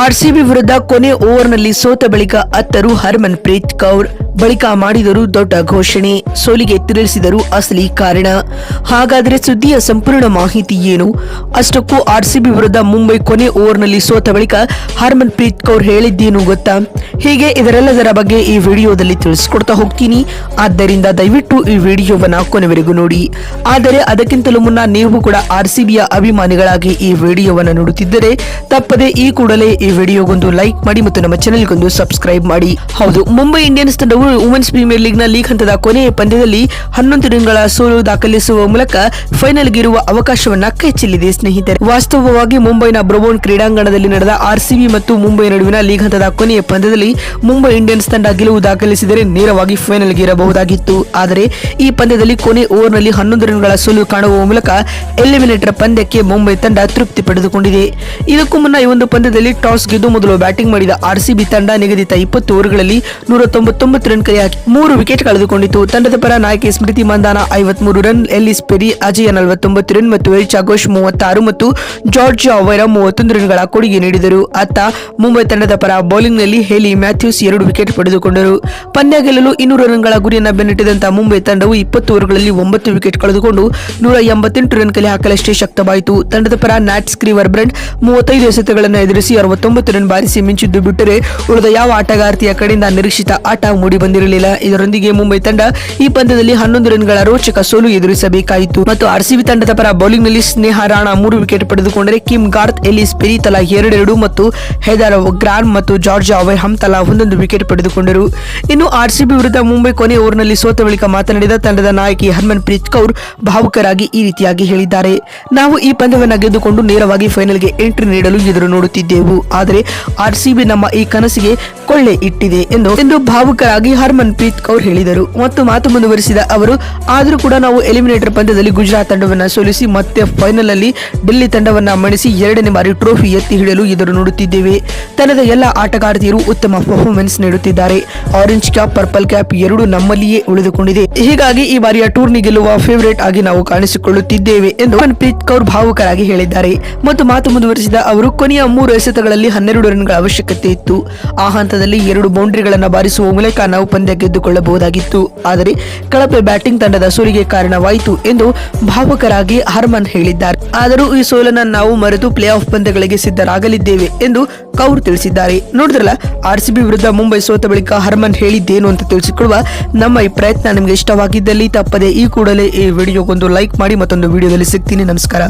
RCB ವಿರುದ್ಧ ಕೊನೆ ಓವರ್ನಲ್ಲಿ ಸೋತ ಬಳಿಕ ಅತ್ತರು ಹರ್ಮನ್ ಪ್ರೀತ್ ಕೌರ್ ಬಳಿಕ ಮಾಡಿದರು ದೊಡ್ಡ ಘೋಷಣೆ. ಸೋಲಿಗೆ ತಿಳಿಸಿದರು ಅಸಲಿ ಕಾರಣ. ಹಾಗಾದರೆ ಸುದ್ದಿಯ ಸಂಪೂರ್ಣ ಮಾಹಿತಿ ಏನು? ಅಷ್ಟಕ್ಕೂ ಆರ್ಸಿಬಿ ವಿರುದ್ಧ ಮುಂಬೈ ಕೊನೆ ಓವರ್ನಲ್ಲಿ ಸೋತ ಬಳಿಕ ಹರ್ಮನ್ ಪ್ರೀತ್ ಕೌರ್ ಹೇಳಿದ್ದೇನು ಗೊತ್ತಾ? ಹೀಗೆ ಇದರೆಲ್ಲದರ ಬಗ್ಗೆ ಈ ವಿಡಿಯೋದಲ್ಲಿ ತಿಳಿಸ್ಕೊಡ್ತಾ ಹೋಗ್ತೀನಿ. ಆದ್ದರಿಂದ ದಯವಿಟ್ಟು ಈ ವಿಡಿಯೋವನ್ನ ಕೊನೆವರೆಗೂ ನೋಡಿ. ಆದರೆ ಅದಕ್ಕಿಂತಲೂ ಮುನ್ನ ನೀವು ಕೂಡ ಆರ್ಸಿಬಿಯ ಅಭಿಮಾನಿಗಳಾಗಿ ಈ ವಿಡಿಯೋವನ್ನು ನೋಡುತ್ತಿದ್ದರೆ ತಪ್ಪದೆ ಈ ಕೂಡಲೇ ಈ ವಿಡಿಯೋಗೊಂದು ಲೈಕ್ ಮಾಡಿ ಮತ್ತು ನಮ್ಮ ಚಾನೆಲ್ಗೊಂದು ಸಬ್ಸ್ಕ್ರೈಬ್ ಮಾಡಿ. ಹೌದು, ಮುಂಬೈ ಇಂಡಿಯನ್ಸ್ ತಂಡವು ವುಮೆನ್ಸ್ ಪ್ರೀಮಿಯರ್ ಲೀಗ್ನ ಲೀಗ್ ಹಂತದ ಕೊನೆಯ ಪಂದ್ಯದಲ್ಲಿ ಹನ್ನೊಂದು ದಿನಗಳ ಸೋಲು ದಾಖಲಿಸುವ ಮೂಲಕ ಫೈನಲ್ಗೆ ಇರುವ ಅವಕಾಶವನ್ನ ಕೈಚೆಲ್ಲಿದೆ ಸ್ನೇಹಿತರೆ. ವಾಸ್ತವವಾಗಿ ಮುಂಬೈನ ಬ್ರಬೋನ್ ಕ್ರೀಡಾಂಗಣದಲ್ಲಿ ನಡೆದ ಆರ್ಸಿಬಿ ಮತ್ತು ಮುಂಬೈ ನಡುವಿನ ಲೀಗ್ ಹಂತದ ಕೊನೆಯ ಪಂದ್ಯದಲ್ಲಿ ಮುಂಬೈ ಇಂಡಿಯನ್ಸ್ ತಂಡ ಗೆಲುವು ದಾಖಲಿಸಿದರೆ ನೇರವಾಗಿ ಫೈನಲ್ಗೆ ಇರಬಹುದಾಗಿತ್ತು. ಆದರೆ ಈ ಪಂದ್ಯದಲ್ಲಿ ಕೊನೆ ಓವರ್ನಲ್ಲಿ ಹನ್ನೊಂದು ರನ್ಗಳ ಸೋಲು ಕಾಣುವ ಮೂಲಕ ಎಲಿಮಿನೇಟರ್ ಪಂದ್ಯಕ್ಕೆ ಮುಂಬೈ ತಂಡ ತೃಪ್ತಿ ಪಡೆದುಕೊಂಡಿದೆ. ಇದಕ್ಕೂ ಮುನ್ನ ಈ ಒಂದು ಪಂದ್ಯದಲ್ಲಿ ಟಾಸ್ ಗೆದ್ದು ಮೊದಲು ಬ್ಯಾಟಿಂಗ್ ಮಾಡಿದ ಆರ್ಸಿಬಿ ತಂಡ ನಿಗದಿತ ಇಪ್ಪತ್ತು ಓವರ್ಗಳಲ್ಲಿ ನೂರ ತೊಂಬತ್ತೊಂಬತ್ತು ರನ್ ಕಲೆ ಹಾಕಿ ಮೂರು ವಿಕೆಟ್ ಕಳೆದುಕೊಂಡಿತು ತಂಡದ ಪರ ನಾಯಕಿ ಸ್ಮೃತಿ ಮಂದಾನ ಐವತ್ಮೂರು ರನ್, ಎಲ್ಲಿಸ್ ಪೆರಿ, ಅಜಯ ನಲವತ್ತೊಂಬತ್ತು ರನ್ ಮತ್ತು ಎಲ್ಚಾ ಘೋಷ್ ಮೂವತ್ತಾರು ಮತ್ತು ಜಾರ್ಜ್ ಅವೈರ ಮೂವತ್ತೊಂದು ರನ್ಗಳ ಕೊಡುಗೆ ನೀಡಿದರು. ಅತ್ತ ಮುಂಬೈ ತಂಡದ ಪರ ಬೌಲಿಂಗ್ನಲ್ಲಿ ಹೇಲಿ ಮ್ಯಾಥ್ಯೂಸ್ ಎರಡು ವಿಕೆಟ್ ಪಡೆದುಕೊಂಡರು. ಪಂದ್ಯ ಗೆಲ್ಲಲು ಇನ್ನೂರು ರನ್ಗಳ ಗುರಿಯನ್ನು ಬೆನ್ನಟ್ಟಿದಂತಹ ಮುಂಬೈ ತಂಡವು ಇಪ್ಪತ್ತು ಓವರ್ಗಳಲ್ಲಿ ಒಂಬತ್ತು ವಿಕೆಟ್ ಕಳೆದುಕೊಂಡು ನೂರ ಎಂಬತ್ತೆಂಟು ರನ್ ಕಲೆ ಹಾಕಲಷ್ಟೇ ಶಕ್ತವಾಯಿತು. ತಂಡದ ಪರ ನ್ಯಾಟ್ ಸ್ಕ್ರೀವರ್ ಬ್ರೆಂಡ್ ಮೂವತ್ತೈದು ಎಸೆತಗಳನ್ನು ಎದುರಿಸಿ ಅರವತ್ತೊಂಬತ್ತು ರನ್ ಬಾರಿಸಿ ಮಿಂಚಿದ್ದು ಬಿಟ್ಟರೆ ಉಳಿದ ಯಾವ ಆಟಗಾರ್ತಿಯ ಕಡೆಯಿಂದ ನಿರೀಕ್ಷಿತ ಆಟ ಮೂಡಿ ಬಂದಿರಲಿಲ್ಲ. ಇದರೊಂದಿಗೆ ಮುಂಬೈ ತಂಡ ಈ ಪಂದ್ಯದಲ್ಲಿ ಹನ್ನೊಂದು ರನ್ಗಳ ರೋಚಕ ಸೋಲು ಎದುರಿಸಬೇಕಾಯಿತು. ಮತ್ತು ಆರ್ಸಿಬಿ ತಂಡದ ಪರ ಬೌಲಿಂಗ್ನಲ್ಲಿ ಸ್ನೇಹ ರಾಣಾ ಮೂರು ವಿಕೆಟ್ ಪಡೆದುಕೊಂಡರೆ ಕಿಮ್ ಗಾರ್ತ್, ಎಲಿಸ್ ಪೆರಿ ತಲಾ ಎರಡೆರಡು ಮತ್ತು ಹೆದರ್ ಗ್ರಾನ್ ಮತ್ತು ಜಾರ್ಜ್ ಅವೆಹಮ್ ತಲಾ ಒಂದೊಂದು ವಿಕೆಟ್ ಪಡೆದುಕೊಂಡರು. ಇನ್ನು ಆರ್ಸಿಬಿ ವಿರುದ್ಧ ಮುಂಬೈ ಕೊನೆ ಓವರ್ನಲ್ಲಿ ಸೋತ ಬಳಿಕ ಮಾತನಾಡಿದ ತಂಡದ ನಾಯಕಿ ಹರ್ಮನ್ ಪ್ರೀತ್ ಕೌರ್ ಭಾವುಕರಾಗಿ ಈ ರೀತಿಯಾಗಿ ಹೇಳಿದ್ದಾರೆ. ನಾವು ಈ ಪಂದ್ಯವನ್ನು ಗೆದ್ದುಕೊಂಡು ನೇರವಾಗಿ ಫೈನಲ್ಗೆ ಎಂಟ್ರಿ ನೀಡಲು ಎದುರು ನೋಡುತ್ತಿದ್ದೆವು. ಆದರೆ ಆರ್ಸಿಬಿ ನಮ್ಮ ಈ ಕನಸಿಗೆ ಕೊಳ್ಳೆ ಇಟ್ಟಿದೆ ಎಂದು ಎಂದು ಭಾವುಕರಾಗಿ ಹರ್ಮನ್ ಪ್ರೀತ್ ಕೌರ್ ಹೇಳಿದರು. ಮತ್ತು ಮಾತು ಮುಂದುವರಿಸಿದ ಅವರು, ಆದರೂ ಕೂಡ ನಾವು ಎಲಿಮಿನೇಟರ್ ಪಂದ್ಯದಲ್ಲಿ ಗುಜರಾತ್ ತಂಡವನ್ನು ಸೋಲಿಸಿ ಮತ್ತೆ ಫೈನಲ್ ಅಲ್ಲಿ ಡೆಲ್ಲಿ ತಂಡವನ್ನ ಮಣಿಸಿ ಎರಡನೇ ಬಾರಿ ಟ್ರೋಫಿ ಎತ್ತಿ ಹಿಡಿಯಲು ಎದುರು ನೋಡುತ್ತಿದ್ದೇವೆ. ತಂಡದ ಎಲ್ಲ ಆಟಗಾರ್ತಿಯರು ಉತ್ತಮ ಪರ್ಫಾರ್ಮೆನ್ಸ್ ನೀಡುತ್ತಿದ್ದಾರೆ. ಆರೆಂಜ್ ಕ್ಯಾಪ್, ಪರ್ಪಲ್ ಕ್ಯಾಪ್ ಎರಡು ನಮ್ಮಲ್ಲಿಯೇ ಉಳಿದುಕೊಂಡಿದೆ. ಹೀಗಾಗಿ ಈ ಬಾರಿಯ ಟೂರ್ನಿ ಗೆಲ್ಲುವ ಫೇವರೇಟ್ ಆಗಿ ನಾವು ಕಾಣಿಸಿಕೊಳ್ಳುತ್ತಿದ್ದೇವೆ ಎಂದು ಪ್ರೀತ್ ಕೌರ್ ಭಾವುಕರಾಗಿ ಹೇಳಿದ್ದಾರೆ. ಮತ್ತು ಮಾತು ಮುಂದುವರಿಸಿದ ಅವರು, ಕೊನೆಯ ಮೂರು ಎಸೆತಗಳಲ್ಲಿ ಹನ್ನೆರಡು ರನ್ಗಳ ಅವಶ್ಯಕತೆ ಇತ್ತು. ಆ ಹಂತದಲ್ಲಿ ಎರಡು ಬೌಂಡ್ರಿಗಳನ್ನು ಬಾರಿಸುವ ಮೂಲಕ ನಾವು ಪಂದ್ಯ ಗೆದ್ದುಕೊಳ್ಳಬಹುದಾಗಿತ್ತು. ಆದರೆ ಕಳಪೆ ಬ್ಯಾಟಿಂಗ್ ತಂಡದ ಸೋಲಿಗೆ ಕಾರಣವಾಯಿತು ಎಂದು ಭಾವಕರಾಗಿ ಹರ್ಮನ್ ಹೇಳಿದ್ದಾರೆ. ಆದರೂ ಈ ಸೋಲನ್ನು ನಾವು ಮರೆತು ಪ್ಲೇ ಆಫ್ ಪಂದ್ಯಗಳಿಗೆ ಸಿದ್ಧರಾಗಲಿದ್ದೇವೆ ಎಂದು ಕೌರ್ ತಿಳಿಸಿದ್ದಾರೆ. ನೋಡಿದ್ರಲ್ಲ ಆರ್ಸಿಬಿ ವಿರುದ್ಧ ಮುಂಬೈ ಸೋತ ಬಳಿಕ ಹರ್ಮನ್ ಹೇಳಿದ್ದೇನು ಅಂತ ತಿಳಿಸಿಕೊಳ್ಳುವ ನಮ್ಮ ಈ ಪ್ರಯತ್ನ ನಿಮಗೆ ಇಷ್ಟವಾಗಿದ್ದಲ್ಲಿ ತಪ್ಪದೆ ಈ ಕೂಡಲೇ ಈ ವಿಡಿಯೋಗೊಂದು ಲೈಕ್ ಮಾಡಿ ಮತ್ತೊಂದು ವಿಡಿಯೋದಲ್ಲಿ ಸಿಗ್ತೀನಿ. ನಮಸ್ಕಾರ.